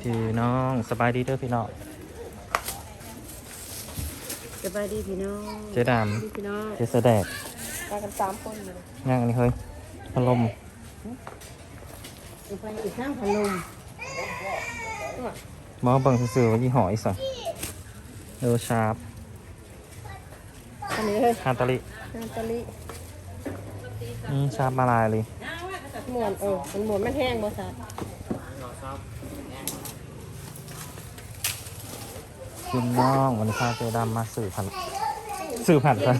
พี่น้องสบายดีเด้อพี่น้องสบายดีพี่น้องเจ๊ดดีพี่น้องำเจ๊แสดกมากันสามคนเลยย่างอันนี้เฮ้ยพัดลมอีกไปอีกข้างพันลมหมอเบิ่งซื่อๆว่ายี่ห้ออีสังเดอชาร์ปอันนี้เลยฮาตาลินาตาลีอืมชาร์ปมาลายเลยหมวนเออมันหมวนมันแห้งบ่สัตว์ พี่น้องวันนี้พาเจ๊ดำมาสื่อผันสื่อผันกัน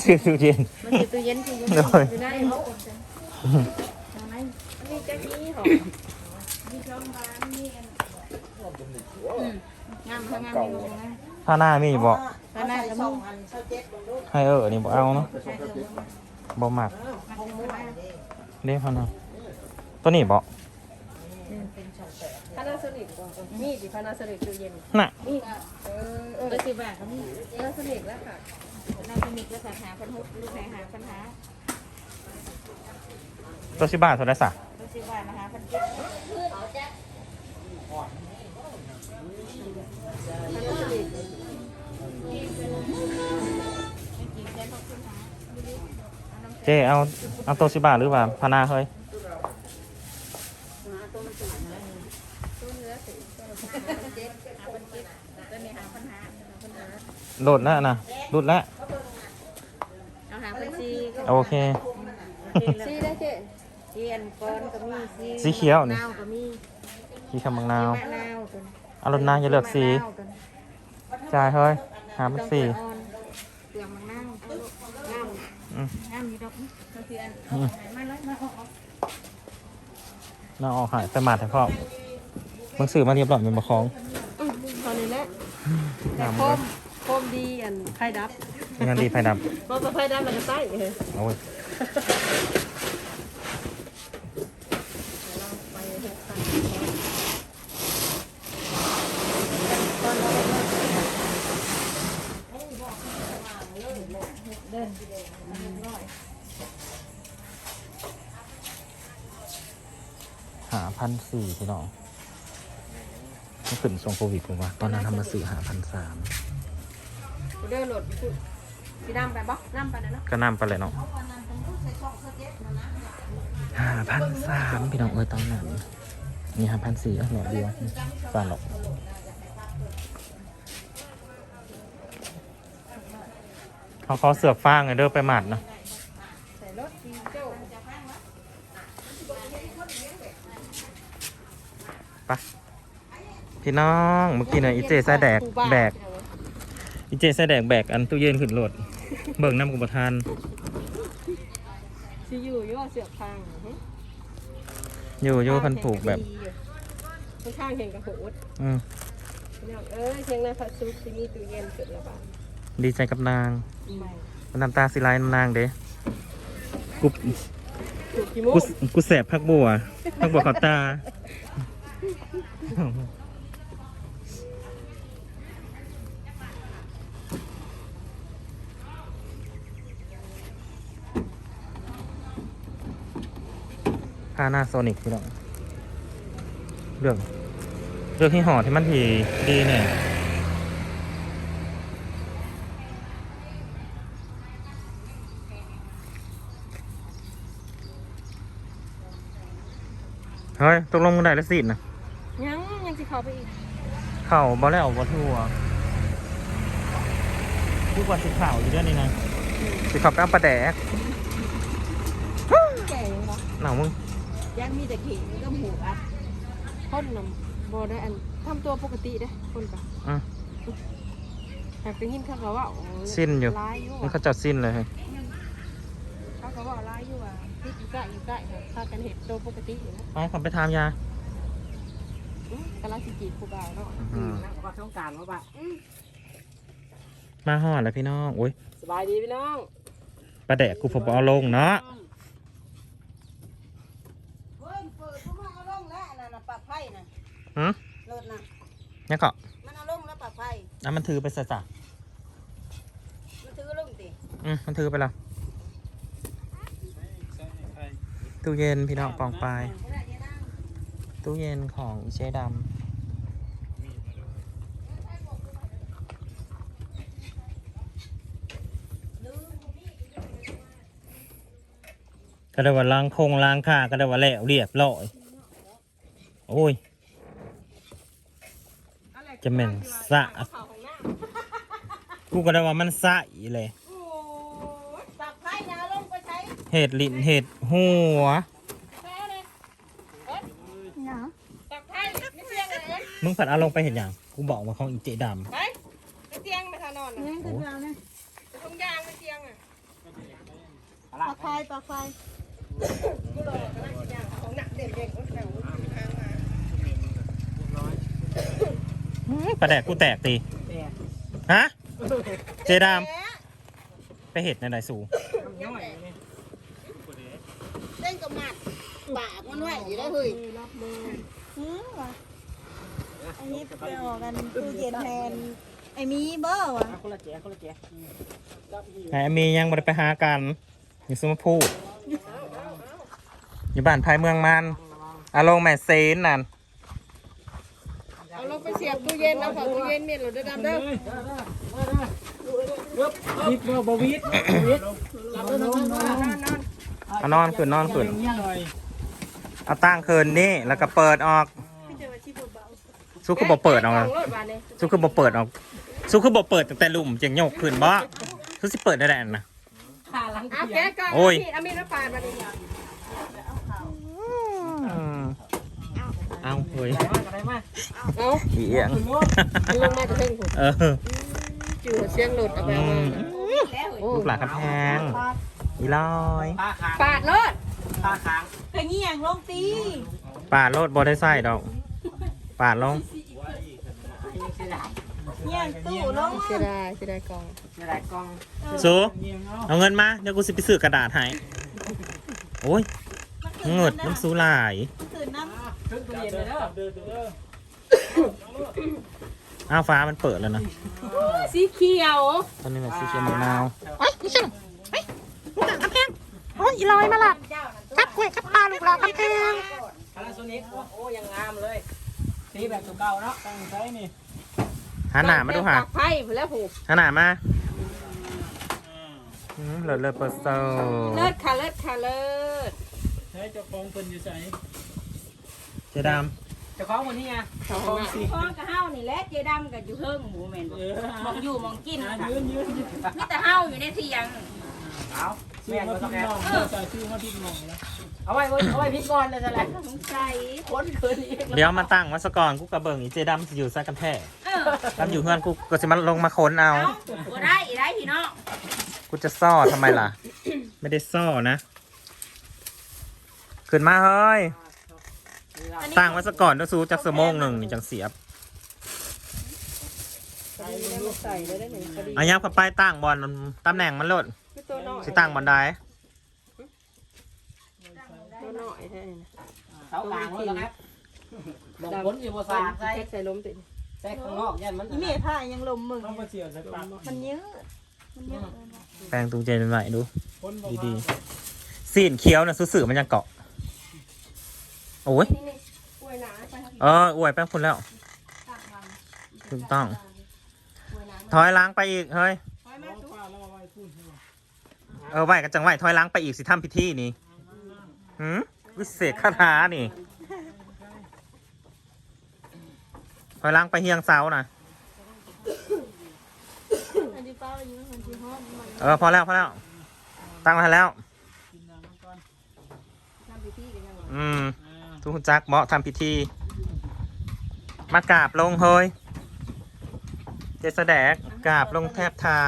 สื่อตู้เย็นมันคือตู้เย็นคือเย็นโดยอยู่ในห้องทางไหนอันนี้จะมีหอมมีช่องบานมีอันอืมงามทั้งงามมีงามผ้าหน้ามีบ่ข้างหน้าก็มีให้เออนี่บ่เอาเนาะใช่เออบ่หมักมาคงไม่ได้เด้พานาตัวนี้บ่ พานาโซนิกบ่มีดิพานาโซนิกตู้เย็นน่ะ นี่เออเออตัวสิบบาทก็มีเออสนิทแล้วค่ะเราสนิทแล้วค่ะหาปัญหาลูกไหนหาปัญหาตัวสิบบาทเท่าไหร่สะตัวสิบบาทนะคะพันเจ็ดเจ๊เอาเอาตัวสิบบาทหรือว่าพาหนาเฮ้ย ตัวเนื้อสิตัวพันเจ็ดหาพันเจ็ดตัวนี้หาปัญหาปัญหา โหลดแล้วนะรุดแล้ว เอาหาพันซีก็โอเค ซีได้เจ๊เทียนก้อนก็มีซีสีเขียวนี่นาวก็มีที่คำบางนาวมะนาวตัวเอารถนาอย่าเลือกสีจ่ายเฮ้ยหามันสี เปลือกมะนาวงามอืม งามดีดอกก็คืออันอืมมาเลยมาออกน่าออกหายไปหมาดให้พ่อมึงสื่อมาเรียบร้อยเป็นประคอง อืมตอนนี้แหละงามโคเลยมโคม ดีอันไข่ดับงานดีไฟดเพราะไข่ดับมันจะใต้เออำโอ้ยไปหกพันหาพันสี่พี่น้องก็ขึ้นช่วงโควิดผมว่า ตอนนั้นทำมาสื่อหาพันสาม เดินโหลดพี่น้ำไปบ่น้ำไปนะเนาะก็นำไปเลยเนาะห้าพันสามพี่น้องเอ้ยตอนนั้นมีห้าพันสี่หน่อยเดียวฝาหรอกเขาเขาเสือกฟางไงเด้อไปหมัดเนาะไปพี่น้องเมื่อกี้เนี่ยอีเจใส่แดกแบก อีเจใส่แดกแบกอันตู้เย็นขึ้นรถเบิ่งน้ำกุปทานสิอยู่อยู่ว่าเสือกพังอยู่อยู่เพันผูกแบบข้างๆเห็นกระโหดอืมพี่น้องเอ้ยเชียงนาพัสุกที่มีตู้เย็นเกิดระบาดดีใจกับนางไม่น้ำตาสิไหลน้ำนางเด้กูถูกกี่โมงกูกูแสบพักบัวพักบัวขอบตาาหน้าโซนิกพี่น้องเลือกเลือกที่ห่อที่มันทีดีเนี่ยเฮ้ยตกลงมึงได้แล้วสินะยังยังสิเข้าไปอีก เข่าบอแล้วบอทั่วทุกวันสิข่าวอยู่เรื่องนี้นะสิขับแป้งปลาแดกแก่ยังบ่หนาวมึง ยังมีแต่ขี่ก็หมูอัดคนนำบ่ได้อันทำตัวปกติเด้คนกะอะหากได้ยินเขาก็ว่าโอ้ยสิ้นอยู่ร้ายอยู่นี่อะเขาจัดสิ้นเลยเฮ้ยเขาก็ว่าร้ายอยู่อะที่อยู่ใกล้อยู่ใกล้ค่ะถ้ากันเห็นตัวปกติอยู่นะไปขอไปทามยา อื้อกำลังสิจีบผู้บ่าวเนาะอืม นะก็ต้องการว่าบ่ามาห่อดแล้วพี่น้องโอ้ยสบายดีพี่น้องปลาแดกกูผมเอาลงเนาะ หืมโลดนะยังเกาะมันเอาลงแล้วปะไฟอะมันถือไปซะจ้ะมันถือลงติอืมมันถือไปแล้วตู้เย็นพี่น้องปองไปตู้เย็นของอีเชดำก็ได้ว่าล้างคงล้างข่าก็ได้ว่าแล้วเรียบร้อย โอ้ย จะเหม็นสะกูก็ได้ว่ามันสะอีเลยโอ้ยปักไผ่นะลงไปใช้เห็ดลิ้นเห็ดหัวแม่เลยเอ๊ะปักไผ่ไม่เตียงเลยเอ๊ะมึงผัดเอาลงไปเห็นอย่างกูบอกมาของอีเจดไปไม่เตียงไม่ทานอน นี่คือเราเนี่ย ตรงยางไม่เตียงอะ ปลาไฟปลาไฟ กูรอกำลังยางของหนักเด่นเด่นคนแถวทางมาำอื้อ ปลาแดกกูแตกตีฮะ เจดามแหมไปเห็ดในไหนสูเต้นกับหมัดปากมันไว้อยู่ได้เฮ้ยหืมว่ะอันนี้ไปออกกันตู้เย็นแทนไอ้มีเบอร์วะไหนมียังบ่ได้ไปหากันอยู่สมพูดอยู่บ้านภายเมืองมันอาลงแม่เซนนั่น เอาลงไปเสียบตู้เย็นเอาของตู้เย็นเมียนหลุดดำเด้อวิทย์บ่บ่วิทย์วิทย์เอานอนขึ้นนอนขึ้นเอาตั้งคืนนี่แล้วก็เปิดออกสู้คือบ่เปิดออกของรถบานเลยสู้คือบ่เปิดออกสู้คือบ่เปิดตั้งแต่ลุ่มจังโยกขึ้นบ่สู้สิเปิดได้แหละนะเอาแกะก่อนโอ้ยพี่เอามีดน้ำปลามาดิ อืม เอาเฮ้ยอะไรมาเอาอีเอียงมันลงมาจะเพิ่งผมเออจู่หัวเสียงหลุดเอาไปอืเอามามโอ้ลูกหลานคำแพงอีลอยปลาขางปาดรถปลาขางแต่งี้อย่างลงตีปาดโลดบ่ได้ใส่ดอกปาดลงเงี้ยงตู้ลงเสียดายเสียดายกองจะได้กล้องสูเงียงเอาเอาเงินมาเดี๋ยวกูสิไปซื้อกระดาษให้โอ้ยเงิดน้ำสูหลาย ตื่นน้ำขึ้นตู้เย็นเลยเด้อเด้อเด้ออ้าวฟ้ามันเปิดแล้วนะสีเขียวตอนนี้มันสีเขียวมะนาวโอ้ยนี่ฉันเฮ้ยลูกหลานคำแพงโอ้ยอีลอยมาละกับกล้วยกับปลาลูกหลานคำแพงพาราโซนิกโอ้ยังงามเลยสีแบบตัวเก่าเนาะตั้งใช้นี่หาหนามาดูหาปากไผ่ไปแล้วผูกหาหนามาอืมเลิศเลิศเปิดโซเลิศค่ะเลิศค่ะเลิศใช้เจ้าของเพิ่นอยู่ใส่ เจดามเจ้าของคนนี้ไงเจ้าของสิพ่อกะเฮานี่แหละเจดํกับอยู่เฮิงหมูแม่นบ่เออมองอยู่มองกินอะค่ะยืนยืนยืนมีแต่เฮาอยู่ในเถียงเอาซื้อแม่ก็มาต้องพิมแม่พ์น้องใส่ซื้อมาพิมพ์น้องแล้วเอาไว้เอาไว้พี่ก่อนเลยจะแหละสงสัยคนคืนอีกเดี๋ยวมาตั้งวัสกรกูกระเบิงอีเจดามสิอยู่ซะกันแท้เออดามอยู่เพื่อนกูก็สิมาลงมาค้นเอา เอาบ่ได้อีได้พี่น้องกูจะซ่อทำไมล่ะ ไม่ได้ซ่อนะ ขึ้นมาเฮ้ย ตั้งไว้ซะก่อนต้องสู้จักสมงหนึ่งนี่จังเสียบพอดีแล้วมาใส่เลยได้หนึ่งพอดีอายับเข้าไปตั้งบอลตำแหน่งมันโลดคือตัวน้อยสิตั้งบอลได้ตัวน้อยแท้นี่นะเสากลางแล้วนะครับลงผลอยู่บนสาดใส่แท็กใส่ล้มติดใส่ข้างนอกยันมันอีเมียผ้ายังลมมึงต้องมาเสียใส่ปากมันเยอะมันเยอะแปลงตูเจนใหม่ดูคนบอกดีว่าๆสีนเคี้ยวนะซื่อๆมันยังเกาะ โอ้ยนี่นี่กล้วยหนาไปเอออวยแป้งพุ่นแล้วถูกต้องถอยล้างไปอีกเฮ้ยคอยมาจุ๊ป้าแล้วเออไหวกันจังไหวถอยล้างไปอีกสิทำพิธีนี่หืมวิเศษคาถานี่ถอยล้างไปเฮียงเสานะอันที่เป้าอยู่อันที่ห้องมันเออพอแล้วพอแล้ว ตั้งมาแล้ว กินน้ำก่อน ทำพิธีกันยังไงอืม ทุกจักเหมาะทำพิธี มากราบลงเฮ้ยเจสแดกกราบลงแทบเท้า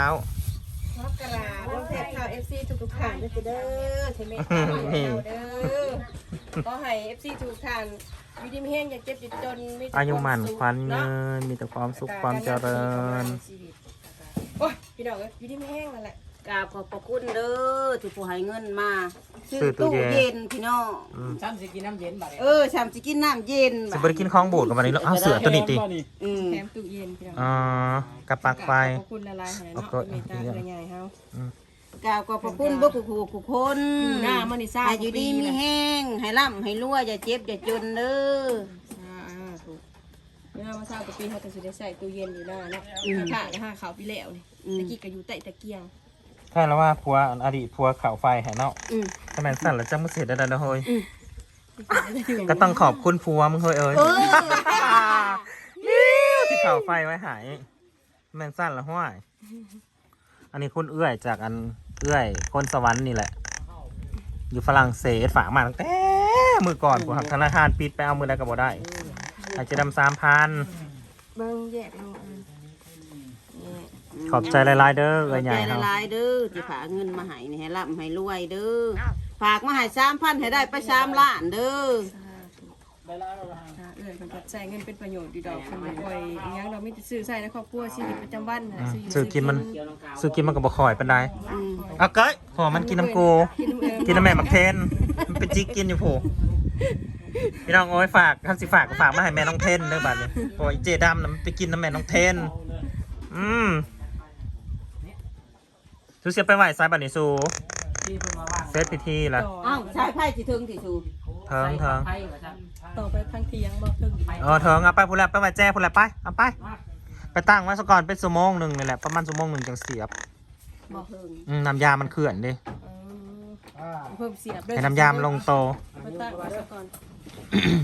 มกราลงแทบข่าวเอฟซีทุกๆท่านด้วยเด้อเทเมตตาเด้อก็ให้เอฟซีทุกท่านอยู่ดีมีแห้งอย่าเจ็บอย่าจนมีแต่อายุมันวามสุขควันเงิเนาะนมีแต่ความสุขความเจริญ โอ้ยพี่น้องเอ้ยอยู่ดีมีแห้งนั่นแหละ กราบขอบพระคุณเด้อที่ผู้ให้เงินมา ซื้ซื้ออตู้ตู้เย็เย็นนพี่น้องฉันสิกินน้ำเย็นบ่ได้เออชามสิกินน้ำเย็นสิบริกินของบูดกับวันนี้แล้วเอาเสือตัวนี้ติอืมแถมตู้เย็นพี่น้องอ๋อกระปักไฟขอบคุณละลายให้เอาเนาะก็เมตตาเพื่อใหญ่เฮากราบขอบพระคุณบ่กูกูกูคนอยู่หน้ามันนี่ซ่าให้อยู่ดีมีแห้งให้ร่ำให้รั่วอย่าเจ็บอย่าจนเด้ออ่าอ่าถูกเมื่อมาทราบกับปีเขาก็สิได้ใส่ตู้เย็นอยู่หน้าเนาะค่ะก็ห้าเขาวพี่แล้วนี่ตะกี้ก็อยู่ใต้ตะเกียงใช่แล้วว่าพัวอดีตพัวเข่าไฟแห่เนาะอืม ทำไมสั่นแล้วจังมือเสียดายๆนะเฮ้ยก็ต้องขอบคุณผัวมึงเฮ้ยเอ้ยที่เข่าไฟไว้หายแม่นสั้นละห้วยอันนี้คุณเอื้อยจากอันเอื้อยคนสวรรค์นี่แหละ อยู่ฝรั่งเศสฝากมาตั้งแต่มือก่อนผมธนาคารปิดไปเอามือได้ก็บ่ได้ อาจจะดำสามพันเบิ่งแยกเอาอันขอบใจหลายๆเด้อขเอ้อยใหใจญ่ละเฮาลายเด้อที่ฝากเงินมาให้นี่ให้ร่ำให้รวยเด้อ ฝากมาให้สามพันให้ได้ไปสามล้านเด้อได้แล้วเราหาถ้าเอื้อยเพิ่นก็ใช้เงินเป็นประโยชน์ดีดอกเพิ่นบ่ปล่อยอิหยังเรามีแต่ซื้อใช้ในครอบครัวชีวิตประจำวันน่ะซื้ออยู่ซื้อกินมันเกี่ยวน้องกาวซื้อกินมันก็บ่คอยปานใดอืมเอาเก้ยพอมันกินน้ำกูกินน้ำเอิญกินน้ำแม่มักเทนมันเป็นจิกกินอยู่ผูพี่น้องโอ้ยฝากทำสิฝากก็ฝากมาให้แม่น้องเทนเด้อบัดนี้พอไอ้เจดำน่ะมันไปกินน้ำแม่น้องเทนอืมสูเสียไปไหวซ้ายบัดนี้สูที่เพิ่งมาว่าง เซตพิธีละต่ออ้าวใช้ไพ่สิถึงสิสูเทิงเทิงไพ่เหรอจ๊ะต่อไปทางเทียงบ่ถึงเออเทิงเอาไปพูดแล้วไปไหวแจ้พูดแล้วไปเอาไป ไปตั้งไว้ซะก่อนเป็นชั่วโมงหนึ่งนี่แหละประมาณชั่วโมงหนึ่งจังเสียบบ่เฮิงอืมน้ำยามันเขื่อนดิเออเพิ่มเสียบด้วยให้น้ำยามันลงโตมาตั้งไว้ซะก่อน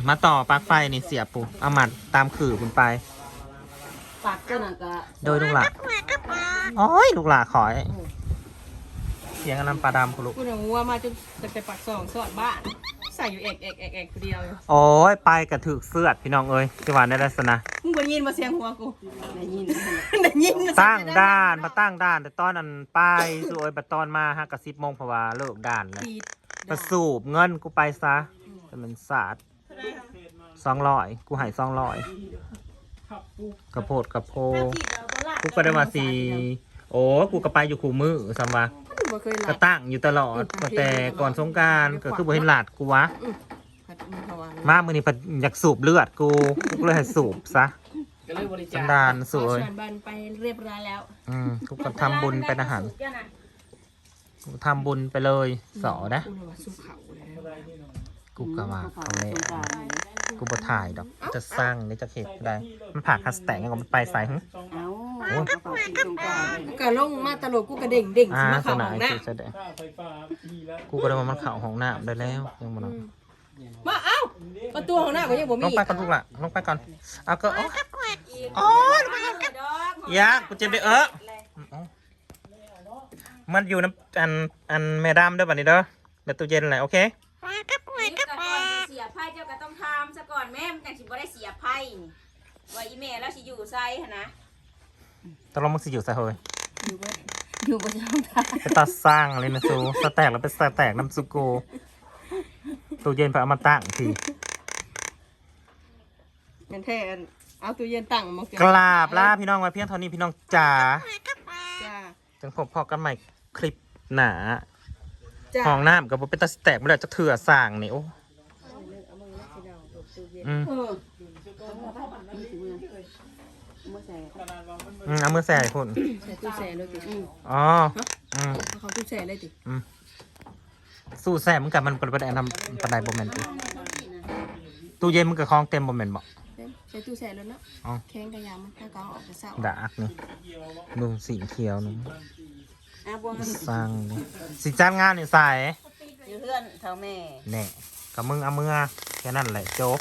มาต่อปลั๊กไฟนี่เสียบปูเอามัดตามขื่อคุณไป ปากตัวนั้นก็โดยลูกหลานโอ้ยลูกหลานขอยเสียงอันนั้นปลาดำคุณลูกกูน่ะงัวมาจนตั้งแต่ปากซองสอดบ้านใส่อยู่เอกเอกเอกเอกคนเดียวอยู่โอ้ยไปกระถึกเสื้อพี่น้องเอ้ยสิหวานได้ลักษณะมึงบ่ยินมาเสียงหัวกูได้ยินได้ยินตั้งด่านมาตั้งด่าน แต่ตอนนั้นไปสวยบัดตอนมาฮะกระซิบโมงเพราะว่าเลิกด่านแล้วประสูบเงินกูไปซะจะเป็นศาสตร์สองร้อยกูหายสองร้อยขับปุ๊บกระโพดกระโพกูก็ได้มาสีโอ้กูก็ไปอยู่คู่มือสัมวะ บ่เคยหก็ลับตั้งอยู่ตลอดตั้งแต่ก่อนสงกรารก็คือบ่เห็นหลาดกูวะพัดมีภาวะมามือนี้เพิ่นอยากสูบเลือดกูกูก็เลยให้สูบซะก็เลยบริสัจานคดานสส่วยวนบันไปเรียบร้อยแล้วอืมกูก็ทำบุญเป็นอาหารกูทำบุญไปเลยสอนะ กูเลยว่าสู้เขาแล้วกูก็ว่าเขาแน่กูบ่ถ่ายดอก จะสร้างนี่จะเข็ดก็ได้ มันผ่าคัสแตงก็มันไปใส่หึ เอาเอาเขา กินตรงกลางก็ลงมาตลกกูกระเด้งเด้งอ่าสิมาสเข้านาห้องยน้กูจะได้ค่าไฟฟ้าทีแล้วกูก็ได้ว่ามันเข่าห้องน้ำได้แล้วยังบ่นอนำมาเอ้าประตูห้องน้ำก็ยังบ่ลมีงไปก่อนลูกละลงไปก่อนเอาก็โอ้โอ้ยยากูเจ็บได้เออเอามันอยู่น้ำอันอันแม่ดำเด้อบัดนี้เด้อเดี๋ยวตู้เย็นแหละโอเคนี่ก็ก่อนสิเสียไพ่เจ้าก็ต้องทำซะก่อนแม่มันจังสิบ่ได้เสียไพ่นี่ว่าอีแม่แล้วสิอยู่ไสหั่นนะ ตกลงมึงสิอยู่ซะเฮ้ยอยู่บ่จะต้องทาไปตัดสร้างอะไรนะซูสแต็กแล้วไปสแต็กน้ำซุโกตู้เย็นไปเอามาตั้งทีแม่นแท้อันเอาตู้เย็นตั้งมองกราบลาพี่น้องไว้เพียงเท่านี้พี่น้องจ๋าจ้าจังพบพอกันใหม่คลิปหนาจ้าห้องน้ำกับเป็นตาสแต็กไม่ได้จะเถื่อสร้างนี่โอ้ อืม เออมาใส่ อืมเอามือแส่ให้พุ่นใส่ตู้แช่เลยติอ๋ออืมเอาเขาตู้แช่เลยติสู้แซ่มึงกับมันเป็นประเด็นทำปันไดบ่แมนติตู้เย็นมึงกับคลองเต็มบ่แมนบ่ใส่ตู้แช่แล้วเนาะอ๋อแข็งกระยามันถ้าก็เอาออกไปเศร้าดาอักนี่ดูสีเขียวนี่อาบวงสร้างนี่สีจ้างงานนี่ใส่อยู่เพื่อนเท่าแม่แน่กับมึงเอามือแค่นั้นแหละโจ๊ก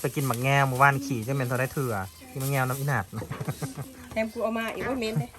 ไปกินหมักแงวเมื่อวานขี่จะเป็นตัวได้เถื่อ กินมักแงวน้ำอินาดแถมกูเอามาอีกว่าเมนเลย